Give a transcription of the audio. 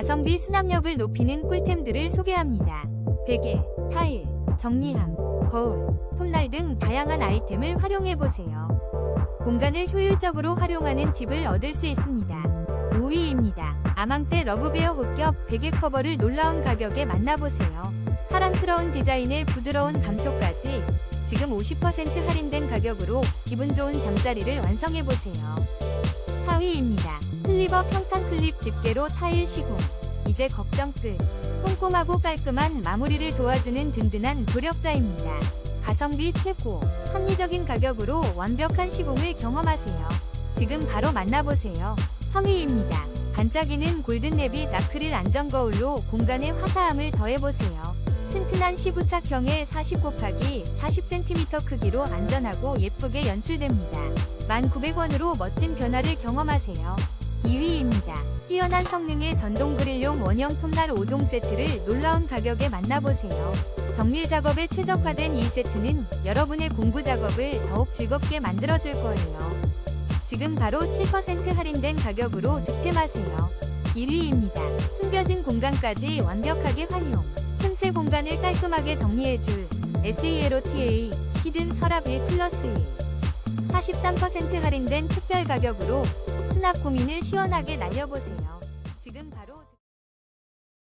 가성비 수납력을 높이는 꿀템들을 소개합니다. 베개, 타일, 정리함, 거울, 톱날 등 다양한 아이템을 활용해보세요. 공간을 효율적으로 활용하는 팁을 얻을 수 있습니다. 5위입니다. 아망떼 러브베어 호겹 베개 커버를 놀라운 가격에 만나보세요. 사랑스러운 디자인에 부드러운 감촉까지 지금 50% 할인된 가격으로 기분 좋은 잠자리를 완성해보세요. 4위입니다. 클리버 평탄 클립 집게로 타일 시공. 이제 걱정 끝. 꼼꼼하고 깔끔한 마무리를 도와주는 든든한 조력자입니다. 가성비 최고, 합리적인 가격으로 완벽한 시공을 경험하세요. 지금 바로 만나보세요. 3위입니다. 반짝이는 골든레빗 아크릴 안전 거울로 공간에 화사함을 더해보세요. 튼튼한 시부착형의 40 곱하기 40cm 크기로 안전하고 예쁘게 연출됩니다. 1,900원으로 멋진 변화를 경험하세요. 2위입니다. 뛰어난 성능의 전동 그릴용 원형 톱날 5종 세트를 놀라운 가격에 만나보세요. 정밀 작업에 최적화된 이 세트는 여러분의 공구 작업을 더욱 즐겁게 만들어줄 거예요. 지금 바로 7% 할인된 가격으로 득템하세요. 1위입니다. 숨겨진 공간까지 완벽하게 활용. 틈새 공간을 깔끔하게 정리해줄 SELOTA 히든 서랍 1 플러스 1. 43% 할인된 특별 가격으로 수납 고민을 시원하게 날려보세요.